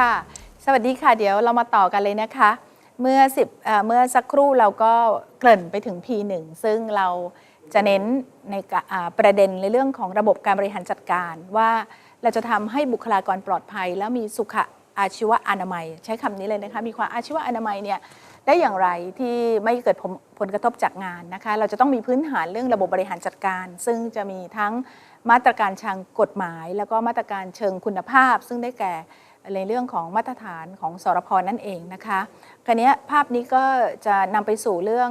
ค่ะ สวัสดีค่ะ เดี๋ยวเรามาต่อกันเลยนะคะ เมื่อ10เอ่อเมื่อสักครู่เราก็เกริ่นไปถึง P1 ซึ่งเราจะเน้นในประเด็นในเรื่องของระบบการบริหารจัดการ ว่าเราจะทำให้บุคลากรปลอดภัย แล้วมีสุขอาชีวอนามัย ใช้คำนี้เลยนะคะ มีความอาชีวอนามัยเนี่ยได้อย่างไรที่ไม่เกิดผผลกระทบจากงานนะคะ เราจะต้องมีพื้นฐานเรื่องระบบบริหารจัดการ ซึ่งจะมีทั้งมาตรการทางกฎหมาย แล้วก็มาตรการเชิงคุณภาพ ซึ่งได้แก่ ในเรื่องของมาตรฐานของสรพนั่นเองนะคะคราวนี้ภาพนี้ก็จะนำไปสู่เรื่อง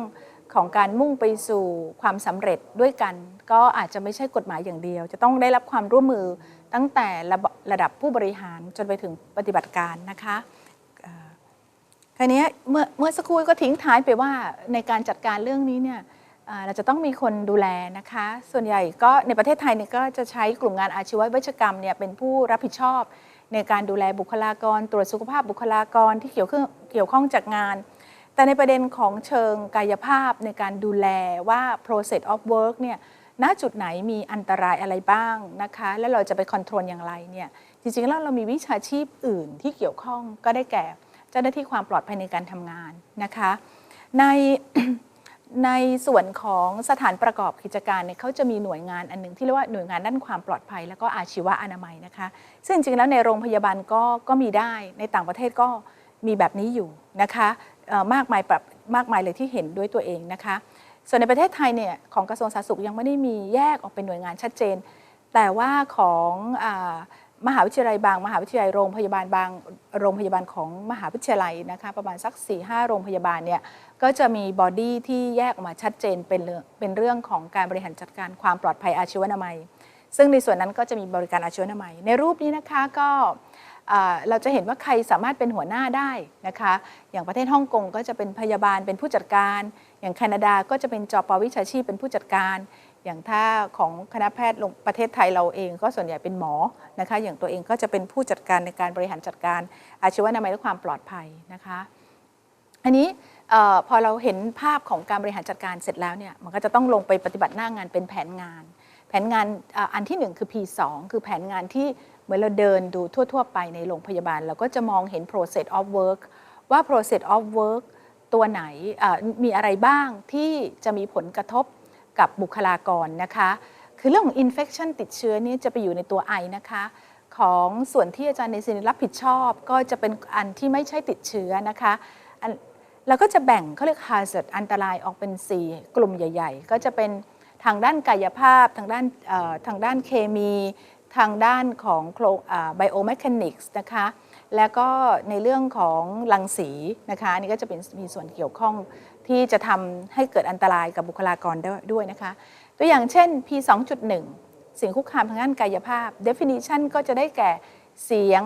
ของการมุ่งไปสู่ความสำเร็จด้วยกัน ก็อาจจะไม่ใช่กฎหมายอย่างเดียว จะต้องได้รับความร่วมมือตั้งแต่ระระดับผู้บริหารจนไปถึงปฏิบัติการนะคะคราวนี้เมื่อเมื่อสักครู่ก็ทิ้งท้ายไปว่าในการจัดการเรื่องนี้เนี่ยเราจะต้องมีคนดูแลนะคะ ส่วนใหญ่ก็ในประเทศไทยเนี่ยก็จะใช้กลุ่มงานอาชีววิชกรรมเนี่ยเป็นผู้รับผิดชอบ ในการดูแลบุคลากร ตรวจสุขภาพบุคลากรที่เกี่ยวข้องเกี่ยวข้องจากงาน แต่ในประเด็นของเชิงกายภาพในการดูแลว่า process of work เนี่ยณจุดไหนมีอันตรายอะไรบ้างนะคะ แล้วเราจะไปคอนโทรลอย่างไรเนี่ยจริงๆแล้วเรามีวิชาชีพอื่นที่เกี่ยวข้องก็ได้แก่ เจ้าหน้าที่ความปลอดภัยในการทำงานนะคะ ใน ในส่วนของสถานประกอบกิจการเนี่ยเขาจะมีหน่วยงานอันหนึงที่เรียกว่าหน่วยงานด้านความปลอดภัย แล้วก็อาชีวะอนามัยนะคะ ซึ่งจริงๆแล้วในโรงพยาบาลก็ก็มีได้ในต่างประเทศก็มีแบบนี้อยู่นะคะมากมายแบบมากมายเลยที่เห็นด้วยตัวเองนะคะ ส่วนในประเทศไทยเนี่ยของกระทรวงสาธารณสุขยังไม่ได้มีแยกออกเป็นหน่วยงานชัดเจน แต่ว่าของอ มหาวิทยาลัยบาง มหาวิทยาลัยโรงพยาบาลบางโรงพยาบาลของมหาวิทยาลัยนะคะประมาณสัก4ี่ห้าโรงพยาบาลเนี่ยก็จะมีบอดี้ที่แยกออกมาชัดเจนเป็นเรื่องเป็นเรื่องของการบริหารจัดการความปลอดภัยอาชีวนามัย ซึ่งในส่วนนั้นก็จะมีบริการอาชีวนามัย ในรูปนี้นะคะก็เราจะเห็นว่าใครสามารถเป็นหัวหน้าได้นะคะ อย่างประเทศฮ่องกงก็จะเป็นพยาบาลเป็นผู้จัดการ อย่างแคนาดาก็จะเป็นจอปวิชาชีพเป็นผู้จัดการ อย่างถ้าของคณะแพทย์ลงประเทศไทยเราเองก็ส่วนใหญ่เป็นหมอนะคะ อย่างตัวเองก็จะเป็นผู้จัดการในการบริหารจัดการอาชีวนามัยและความปลอดภัยนะคะ อันนี้พอเราเห็นภาพของการบริหารจัดการเสร็จแล้วเนี่ยมันก็จะต้องลงไปปฏิบัติหน้างานเป็นแผนงาน แผนงานอันที่หนึ่งคือ P2 คือแผนงานที่เหมือนเราเดินดูทั่ว ๆ ไปในโรงพยาบาล เราก็จะมองเห็น process of work ว่า process of work ตัวไหนมีอะไรบ้างที่จะมีผลกระทบ กับบุคลากรนะคะ คือเรื่องของ infection ติดเชื้อนี่จะไปอยู่ในตัว I นะคะ ของส่วนที่อาจารย์ในสินรับผิดชอบ ก็จะเป็นอันที่ไม่ใช่ติดเชื้อนะคะอันเราก็จะแบ่งเขาเรียก hazard อันตรายออกเป็น 4 กลุ่มใหญ่ ๆ ก็จะเป็นทางด้านกายภาพ ทางด้านทางด้านเคมี ทางด้านของโครงไบโอแมคานิกส์นะคะ แล้วก็ในเรื่องของรังสีนะคะนี่ก็จะเป็นมีส่วนเกี่ยวข้อง ที่จะทำให้เกิดอันตรายกับบุคลากรด้วยด้วยนะคะ ตัวอย่างเช่น P 2.1 สิ่งคุกคามทางด้านกายภาพ definition ก็จะได้แก่เสียง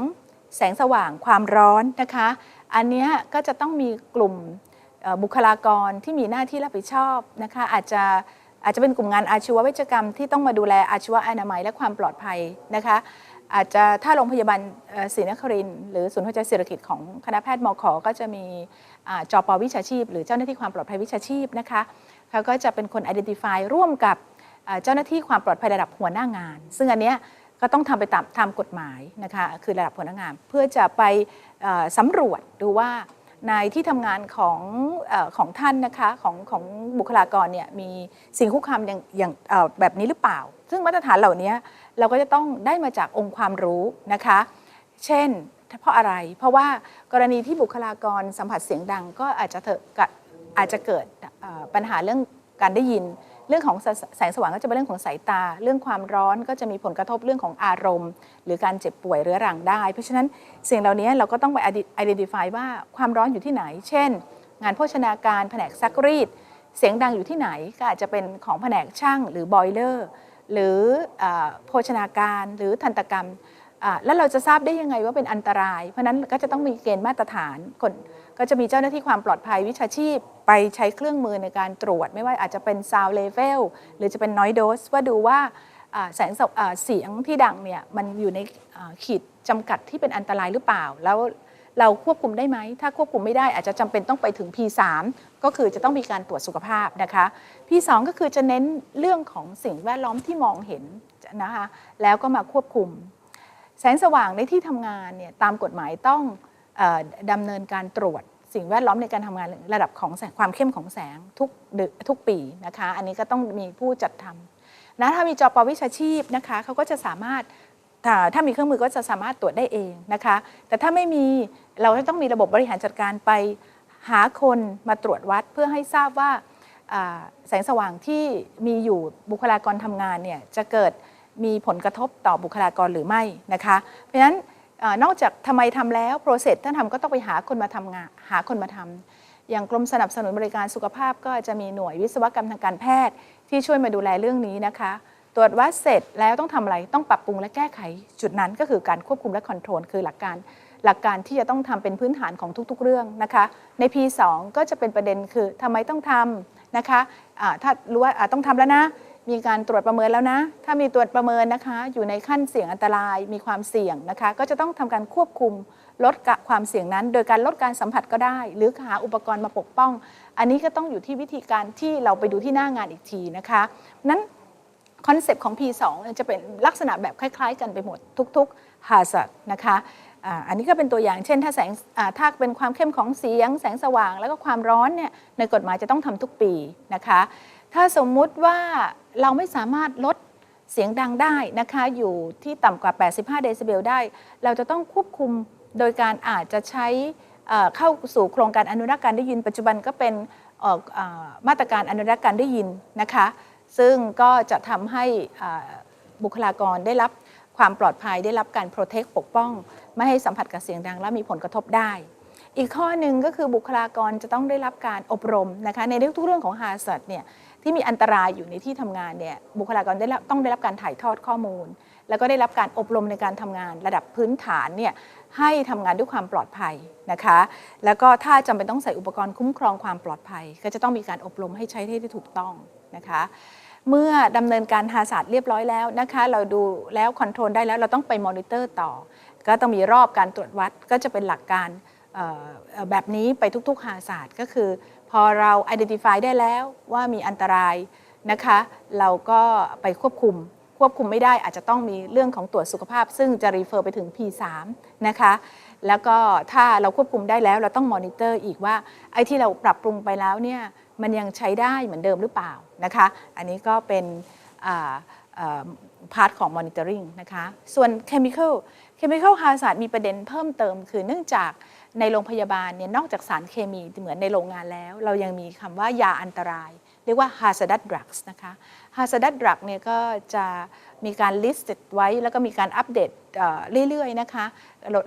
แสงสว่าง ความร้อนนะคะ อันนี้ก็จะต้องมีกลุ่มบุคลากรที่มีหน้าที่รับผิดชอบนะคะอาจจะอาจจะเป็นกลุ่มงานอาชีววิชกรรมที่ต้องมาดูแลอาชีวอนามัยและความปลอดภัยนะคะ อาจจะถ้าโรงพยาบาลศรีนครินหรือศูนย์หัวใจเศรษฐกิจของคณะแพทย์มขก็จะมีอ่าจอปวิชาชีพ หรือเจ้าหน้าที่ความปลอดภัยวิชาชีพนะคะเขาก็จะเป็นคน identify ร่วมกับเจ้าหน้าที่ความปลอดภัยระดับหัวหน้างาน ซึ่งอันเนี้ยก็ต้องทำไปตามตามกฎหมายนะคะคือระดับหัวหน้างาน เพื่อจะไปเอ่อสำรวจดูว่าในที่ทำงานของอของท่านนะคะของของบุคลากรเนี่ยมีสิ่งคุกคามอย่างอย่างแบบนี้หรือเปล่า ซึ่งมาตรฐานเหล่านี้เราก็จะต้องได้มาจากองค์ความรู้นะคะ เช่นเพราะอะไร เพราะว่ากรณีที่บุคลากรสัมผัสเสียงดัง ก็อาจจะเถอะกะอาจจะเกิดปัญหาเรื่องการได้ยิน เรื่องของแสแสงสว่างก็จะเป็นเรื่องของสายตา เรื่องความร้อนก็จะมีผลกระทบเรื่องของอารมณ์ หรือการเจ็บป่วยเรื้อรังได้ เพราะฉะนั้นสิ่งเหล่านี้เราก็ต้องไป identify ว่าความร้อนอยู่ที่ไหน เช่น งานโภชนาการแผนกซักรีด เสียงดังอยู่ที่ไหนก็อาจจะเป็นของแผนกช่างหรือบอยเลอร์ หรือโภชนาการหรือทันตกรรม แล้วเราจะทราบได้ยังไงว่าเป็นอันตราย เพราะนั้นก็จะต้องมีเกณฑ์มาตรฐานคนก็จะมีเจ้าหน้าที่ความปลอดภัยวิชาชีพไปใช้เครื่องมือในการตรวจ ไม่ว่าอาจจะเป็น sound level หรือจะเป็น noise dose ว่าดูว่าแสงเสียงที่ดังเนี่ยมันอยู่ในขีดจำกัดที่เป็นอันตรายหรือเปล่าแล้ว เราควบคุมได้ไหม ถ้าควบคุมไม่ได้อาจจะจำเป็นต้องไปถึง P3 ก็คือจะต้องมีการตรวจสุขภาพนะคะ P2 ก็คือจะเน้นเรื่องของสิ่งแวดล้อมที่มองเห็นนะคะแล้วก็มาควบคุม แสงสว่างในที่ทำงานเนี่ยตามกฎหมายต้องออดำเนินการตรวจสิ่งแวดล้อมในการทำงานระดับของแสงความเข้มของแสงทุกเดือนทุกปีนะคะ อันนี้ก็ต้องมีผู้จัดทำนะถ้ามีจอปวิชาชีพนะคะเขาก็จะสามารถ ถ้าถ้ามีเครื่องมือก็จะสามารถตรวจได้เองนะคะ แต่ถ้าไม่มีเราจะต้องมีระบบบริหารจัดการไป หาคนมาตรวจวัดเพื่อให้ทราบว่าแสงสว่างที่มีอยู่บุคลากรทำงานเนี่ยจะเกิดมีผลกระทบต่อบุคลากรหรือไม่นะคะ เพราะฉะนั้นอนอกจากทำไมทำแล้วโปรเซสถ้าทำก็ต้องไปหาคนมาทำงานหาคนมาทำอย่างกรมสนับสนุนบริการสุขภาพก็จะมีหน่วยวิศวกรรมทางการแพทย์ที่ช่วยมาดูแลเรื่องนี้นะคะ ตรวจวัดเสร็จแล้วต้องทำอะไรต้องปรับปรุงและแก้ไข จุดนั้นก็คือการควบคุมและคอนโทรลคือหลักการหลักการที่จะต้องทำเป็นพื้นฐานของทุก ๆ เรื่องนะคะ ใน P2 ก็จะเป็นประเด็นคือทำไมต้องทำนะคะะถ้ารู้ว่าต้องทำแล้วนะ มีการตรวจประเมินแล้วนะ ถ้ามีตรวจประเมินนะคะ อยู่ในขั้นเสี่ยงอันตรายมีความเสี่ยงนะคะ ก็จะต้องทำการควบคุมลดความเสี่ยงนั้น โดยการลดการสัมผัสก็ได้ หรือหาอุปกรณ์มาปกป้อง อันนี้ก็ต้องอยู่ที่วิธีการที่เราไปดูที่หน้างานอีกทีนะคะนั้น คอนเซปต์ของ P2 จะเป็นลักษณะแบบคล้าย ๆ กันไปหมดทุกๆ hazard นะคะอันนี้ก็เป็นตัวอย่างเช่นถ้าแสงถ้าเป็นความเข้มของเสียง แสงสว่างแล้วก็ความร้อนเนี่ยในกฎหมายจะต้องทำทุกปีนะคะ ถ้าสมมุติว่าเราไม่สามารถลดเสียงดังได้นะคะอยู่ที่ต่ำกว่า 85 เดซิเบลได้ เราจะต้องควบคุมโดยการอาจจะใช้เข้าสู่โครงการอนุรักษ์การได้ยิน ปัจจุบันก็เป็นมาตรการอนุรักษ์การได้ยินนะคะ ซึ่งก็จะทำให้บุคลากรได้รับความปลอดภัยได้รับการโปรเทคปกป้อง ไม่ให้สัมผัสกับเสียงดังและมีผลกระทบได้ อีกข้อหนึ่งก็คือบุคลากรจะต้องได้รับการอบรมนะคะในเรื่องทุกเรื่องของฮาสัตเนี่ยที่มีอันตรายอยู่ในที่ทำงานเนี่ยบุคลากรได้รับต้องได้รับการถ่ายทอดข้อมูล แล้วก็ได้รับการอบรมในการทำงานระดับพื้นฐานเนี่ยให้ทำงานด้วยความปลอดภัยนะคะ แล้วก็ถ้าจำเป็นต้องใส่อุปกรณ์คุ้มครองความปลอดภัย ก็จะต้องมีการอบรมให้ใช้ให้ได้ถูกต้อง นะคะเมื่อดำเนินการฮาศาสตร์เรียบร้อยแล้วนะคะ เราดูแล้วคอนโทรลได้แล้วเราต้องไปมอนิเตอร์ต่อ ก็ต้องมีรอบการตรวจวัดก็จะเป็นหลักการแบบนี้ไปทุกๆฮาศาสตร์ก็คือ พอเรา identify ได้แล้วว่ามีอันตรายนะคะ เราก็ไปควบคุมควบคุมไม่ได้อาจจะต้องมีเรื่องของตรวจสุขภาพ ซึ่งจะรีเฟอร์ไปถึง P3 นะคะแล้วก็ถ้าเราควบคุมได้แล้วเราต้องมอนิเตอร์อีกว่าไอ้ที่เราปรับปรุงไปแล้วเนี่ย มันยังใช้ได้เหมือนเดิมหรือเปล่านะคะ อันนี้ก็เป็นพาร์ทของ monitoring นะคะ ส่วน chemical chemical hazard มีประเด็นเพิ่มเติม คือเนื่องจากในโรงพยาบาลเนี่ยนอกจากสารเคมีเหมือนในโรงงานแล้ว เรายังมีคำว่ายาอันตราย เรียกว่า hazardous drugs นะคะ hazardous drug เนี่ยก็จะ มีการ list ไว้ แล้วก็มีการอัปเดตเรื่อยๆนะคะ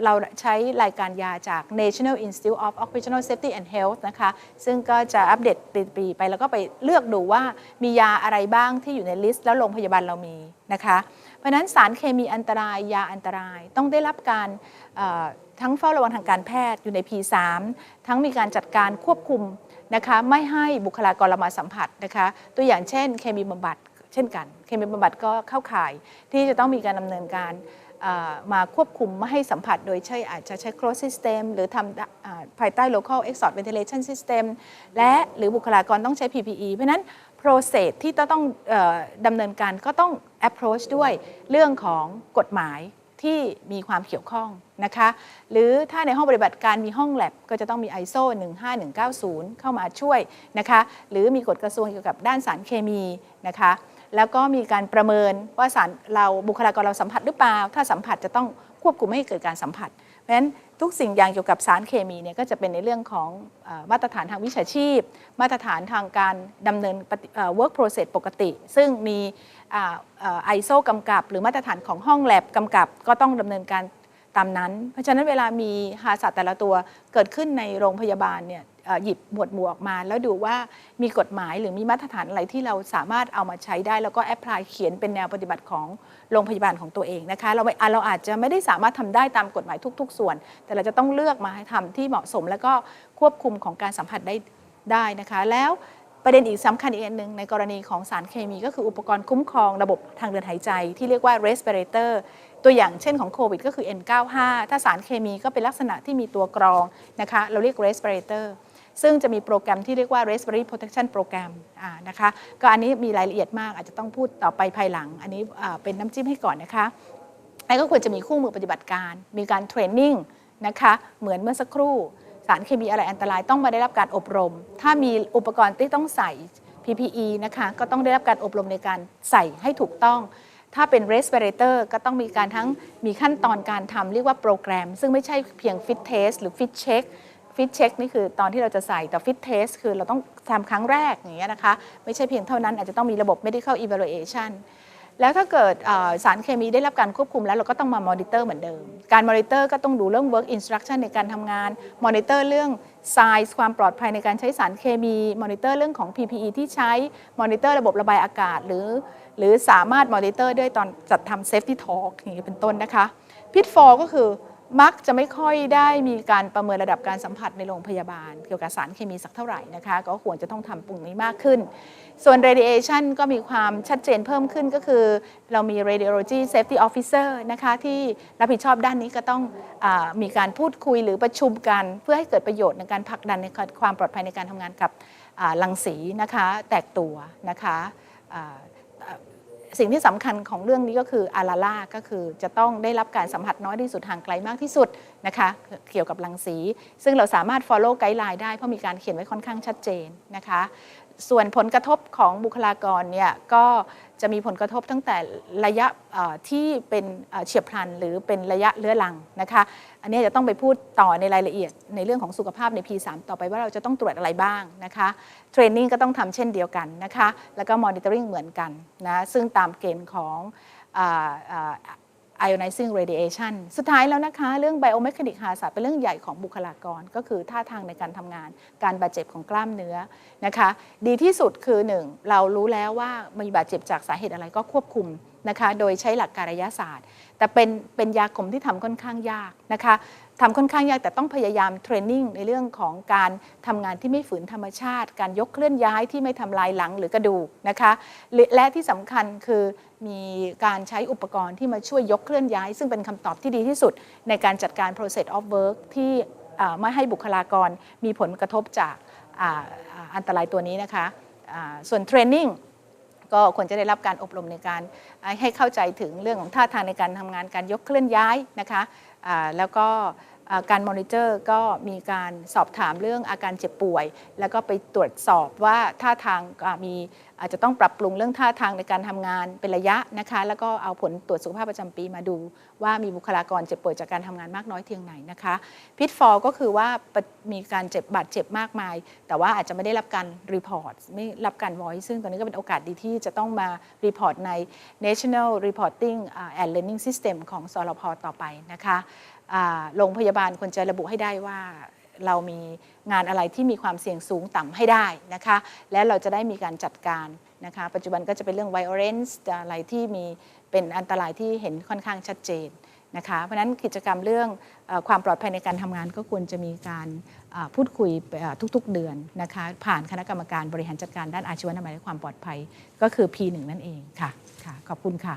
เราใช้รายการยาจาก National Institute of Occupational Safety and Health นะคะ ซึ่งก็จะอัปเดตปีๆไปแล้วก็ไปเลือกดูว่ามียาอะไรบ้างที่อยู่ในลิสต์แล้วโรงพยาบาลเรามีนะคะ เพราะนั้นสารเคมีอันตรายยาอันตรายต้องได้รับการทั้งเฝ้าระวังทางการแพทย์อยู่ใน P3 ทั้งมีการจัดการควบคุมนะคะไม่ให้บุคลากรมาสัมผัสนะคะ ตัวอย่างเช่น เคมีบำบัดเช่นกัน เคมีบำบัดก็เข้าข่ายที่จะต้องมีการดำเนินการมาควบคุมไม่ให้สัมผัสโดยใช้อาจจะใช้ close system หรือทำภายใต้ local exhaust ventilation system และหรือบุคลากรต้องใช้ PPE เพราะนั้น process ที่ต้องอดำเนินการก็ต้อง approach ด้วยเรื่องของกฎหมายที่มีความเกี่ยวข้องนะคะ หรือถ้าในห้องปฏิบัติการมีห้อง lab ก็จะต้องมี ISO 15190 เข้ามาช่วยนะคะ หรือมีกฎกระทรวงเกี่ยวกับด้านสารเคมีนะคะ แล้วก็มีการประเมินว่าสารเราบุคลากรเราสัมผัสหรือเปล่า ถ้าสัมผัสจะต้องควบคุมไม่ให้เกิดการสัมผัส เพราะฉะนั้นทุกสิ่งอย่างเกี่ยวกับสารเคมีเนี่ยก็จะเป็นในเรื่องของมาตรฐานทางวิชาชีพ มาตรฐานทางการดำเนิน work process ปกติ ซึ่งมีไอโซกำกับ หรือมาตรฐานของห้องแลบกำกับ ก็ต้องดำเนินการ ตามนั้น เพราะฉะนั้นเวลามีฮาสัตแต่ละตัวเกิดขึ้นในโรงพยาบาลเนี่ยหยิบหมวดหมู่ออกมา แล้วดูว่ามีกฎหมายหรือมีมาตรฐานอะไรที่เราสามารถเอามาใช้ได้ แล้วก็แอพพลายเขียนเป็นแนวปฏิบัติของโรงพยาบาลของตัวเองนะคะ เราไม่อะเราอาจจะไม่ได้สามารถทำได้ตามกฎหมายทุก ๆ ส่วน แต่เราจะต้องเลือกมาให้ทำที่เหมาะสม แล้วก็ควบคุมของการสัมผัสได้ได้นะคะ แล้วประเด็นอีกสำคัญอีกอันหนึ่งในกรณีของสารเคมีก็คืออุปกรณ์คุ้มครองระบบทางเดินหายใจ ที่เรียกว่า respirator ตัวอย่างเช่นของโควิดก็คือ N95 ถ้าสารเคมีก็เป็นลักษณะที่มีตัวกรองนะคะเราเรียก respirator ซึ่งจะมีโปรแกรมที่เรียกว่า respiratory protection program นะคะ ก็อันนี้มีรายละเอียดมากอาจจะต้องพูดต่อไปภายหลัง อันนี้เป็นน้ำจิ้มให้ก่อนนะคะแล้วก็ควรจะมีคู่มือปฏิบัติการ มีการเทรนนิ่งนะคะ เหมือนเมื่อสักครู่ สารเคมีอะไรอันตรายต้องมาได้รับการอบรม ถ้ามีอุปกรณ์ที่ต้องใส่ PPE นะคะ ก็ต้องได้รับการอบรมในการใส่ให้ถูกต้อง ถ้าเป็น respirator ก็ต้องมีการทั้งมีขั้นตอนการทำเรียกว่าโปรแกรม ซึ่งไม่ใช่เพียง fit test หรือ fit check fit check นี่คือตอนที่เราจะใส่แต่ fit test คือเราต้องทำครั้งแรกอย่างเงี้ยนะคะ ไม่ใช่เพียงเท่านั้นอาจจะต้องมีระบบ medical evaluation แล้วถ้าเกิดสารเคมีได้รับการควบคุมแล้วเราก็ต้องมามอนิเตอร์เหมือนเดิม การมอนิเตอร์ก็ต้องดูเรื่อง work instruction ในการทำงาน มอนิเตอร์เรื่อง size ความปลอดภัยในการใช้สารเคมี มอนิเตอร์เรื่องของ PPE ที่ใช้ มอนิเตอร์ระบบระบายอากาศ หรือ หรือสามารถมอนิเตอร์ด้วยตอนจัดทำ safety talk อย่างนี้เป็นต้นนะคะ pitfall ก็คือ มักจะไม่ค่อยได้มีการประเมินระดับการสัมผัสในโรงพยาบาล เกี่ยวกับสารเคมีสักเท่าไหร่นะคะ ก็ควรจะต้องทำปุ่งนี้มากขึ้น ส่วน radiation ก็มีความชัดเจนเพิ่มขึ้นก็คือ เรามี radiology safety officer นะคะที่รับผิดชอบด้านนี้ก็ต้องอมีการพูดคุยหรือประชุมกัน เพื่อให้เกิดประโยชน์ในการผลักดันในความปลอดภัยในการทำงานกับอ่ารังสีนะคะ แตกตัวนะคะ สิ่งที่สำคัญของเรื่องนี้ก็คืออาราล่าก็คือจะต้องได้รับการสัมผัสน้อยที่สุดห่างไกลมากที่สุดนะคะเกี่ยวกับรังสี ซึ่งเราสามารถ follow ไกด์ไลน์ได้เพราะมีการเขียนไว้ค่อนข้างชัดเจนนะคะส่วนผลกระทบของบุคลากรเนี่ยก็ จะมีผลกระทบตั้งแต่ระยะที่เป็นเฉียบพลันหรือเป็นระยะเลื้อรังนะคะ อันนี้จะต้องไปพูดต่อในรายละเอียดในเรื่องของสุขภาพใน P3 ต่อไปว่าเราจะต้องตรวจอะไรบ้างนะคะเทรนนิ่งก็ต้องทำเช่นเดียวกันนะคะ แล้วก็มอนิเตอร์ริงเหมือนกันนะซึ่งตามเกณฑ์ของ ionizing radiation สุดท้ายแล้วนะคะ เรื่อง biomechanic hazard เป็นเรื่องใหญ่ของบุคลากร ก็คือท่าทางในการทำงาน การบาดเจ็บของกล้ามเนื้อนะคะ ดีที่สุดคือหนึ่งเรารู้แล้วว่ามีบาดเจ็บจากสาเหตุอะไรก็ควบคุมนะคะ โดยใช้หลักการระยะศาสตร์ แต่เป็นเป็นยากลมที่ทำค่อนข้างยากนะคะ ทำค่อนข้างยากแต่ต้องพยายามเทรนนิ่งในเรื่องของการทำงานที่ไม่ฝืนธรรมชาติ การยกเคลื่อนย้ายที่ไม่ทำลายหลังหรือกระดูกนะคะและที่สำคัญคือมีการใช้อุปกรณ์ที่มาช่วยยกเคลื่อนย้าย ซึ่งเป็นคำตอบที่ดีที่สุด ในการจัดการ process of work ที่ไม่ให้บุคลากรมีผลกระทบจากอ,อันตรายตัวนี้นะคะส่วนเทรนนิ่ง ก็ควรจะได้รับการอบรมในการให้เข้าใจถึงเรื่องของท่าทางในการทำงานการยกเคลื่อนย้ายนะคะแล้วก็ การมอนิเตอร์ก็มีการสอบถามเรื่องอาการเจ็บป่วย แล้วก็ไปตรวจสอบว่าท่าทางมีอาจจะต้องปรับปรุงเรื่องท่าทางในการทำงานเป็นระยะนะคะ แล้วก็เอาผลตรวจสุขภาพประจำปีมาดู ว่ามีบุคลากรเจ็บป่วยจากการทำงานมากน้อยเพียงไหนนะคะพิทฟอลก็คือว่ามีการเจ็บบาดเจ็บมากมาย แต่ว่าอาจจะไม่ได้รับการรีพอร์ตไม่รับการ voice ซึ่งตอนนี้ก็เป็นโอกาสดีที่จะต้องมารีพอร์ตใน National Reporting and Learning System ของสรพต่อไปนะคะ โรงพยาบาลควรจะระบุให้ได้ว่าเรามีงานอะไรที่มีความเสี่ยงสูงต่ำให้ได้นะคะ และเราจะได้มีการจัดการนะคะ ปัจจุบันก็จะเป็นเรื่อง violence อะไรที่มีเป็นอันตรายที่เห็นค่อนข้างชัดเจนนะคะ เพราะนั้นกิจกรรมเรื่องอความปลอดภัยในการทำงานก็ควรจะมีการพูดคุยทุกๆเดือนนะคะ ผ่านคณะกรรมการบริหารจัดการด้านอาชีวนามัยและความปลอดภัย ก็คือ P1 นั่นเองค่ะค่ะ ขอบคุณค่ะ